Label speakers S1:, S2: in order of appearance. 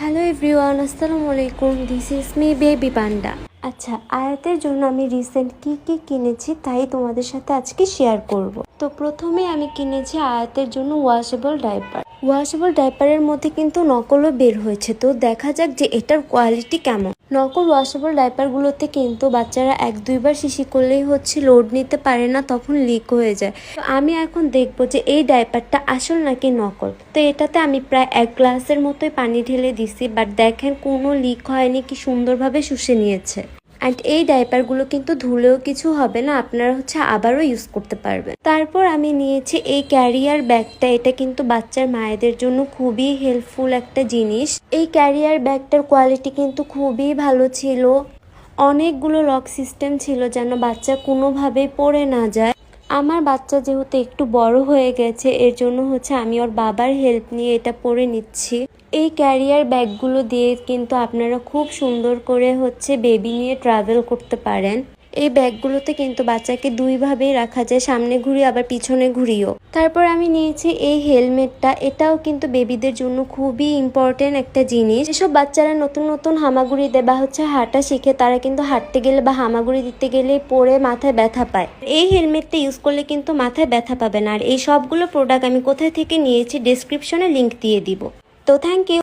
S1: Hello everyone আসসালামু আলাইকুম this is me baby panda আচ্ছা আয়াতের জন্য আমি রিসেন্ট কি কি কিনেছি তাই তোমাদের সাথে আজকে শেয়ার করব। তো প্রথমে আমি কিনেছি আয়াতের জন্য ওয়াশেবল ডাইপার ওয়াশেবল ডাইপারের মধ্যে কিন্তু নকলও বের হয়েছে। তো দেখা যাক যে এটার কোয়ালিটি কেমন। নকল ওয়াশেবল ডাইপারগুলোতে কিন্তু বাচ্চারা এক দুইবার শিশি করলেই হচ্ছে লোড নিতে পারে না, তখন লিক হয়ে যায়। তো আমি এখন দেখব যে এই ডাইপারটা আসল নাকি নকল। তো এটাতে আমি প্রায় এক গ্লাসের মতোই পানি ঢেলে দিছি বাট দেখেন কোনো লিক হয়নি, কি সুন্দরভাবে শুষে নিয়েছে। অ্যান্ড এই ডাইপারগুলো কিন্তু ধুলেও কিছু হবে না, আপনারা হচ্ছে আবারও ইউজ করতে পারবেন। তারপর আমি নিয়েছি এই ক্যারিয়ার ব্যাগটা এটা কিন্তু বাচ্চার মায়েদের জন্য খুবই হেল্পফুল একটা জিনিস। এই ক্যারিয়ার ব্যাগটার কোয়ালিটি কিন্তু খুবই ভালো ছিল। অনেকগুলো লক সিস্টেম ছিল যেন বাচ্চা কোনোভাবেই পড়ে না যায়। আমার বাচ্চা যেহেতু একটু বড় হয়ে গেছে, এর জন্য হচ্ছে আমি ওর বাবার হেল্প নিয়ে এটা পরে নিচ্ছি। এই ক্যারিয়ার ব্যাগগুলো দিয়ে কিন্তু আপনারা খুব সুন্দর করে হচ্ছে বেবি নিয়ে ট্রাভেল করতে পারেন। এই ব্যাগগুলোতে কিন্তু বাচ্চাকে দুইভাবেই রাখা যায়, সামনে ঘুরিয়ে, আবার পিছনে ঘুরিয়েও। তারপর আমি নিয়েছি এই হেলমেটটা, এটাও কিন্তু বেবিদের জন্য খুবই ইম্পর্টেন্ট একটা জিনিস। যেসব বাচ্চারা নতুন নতুন হামাগুড়ি দেয় বা হচ্ছে হাঁটা শিখে, তারা কিন্তু হাঁটতে গেলে বা হামাগুড়ি দিতে গেলে পরে মাথায় ব্যথা পায়। এই হেলমেটটা ইউজ করলে কিন্তু মাথায় ব্যথা পাবে না। আর এই সবগুলো প্রোডাক্ট আমি কোথায় থেকে নিয়েছি ডিসক্রিপশনে লিংক দিয়ে দিব। তো থ্যাংক ইউ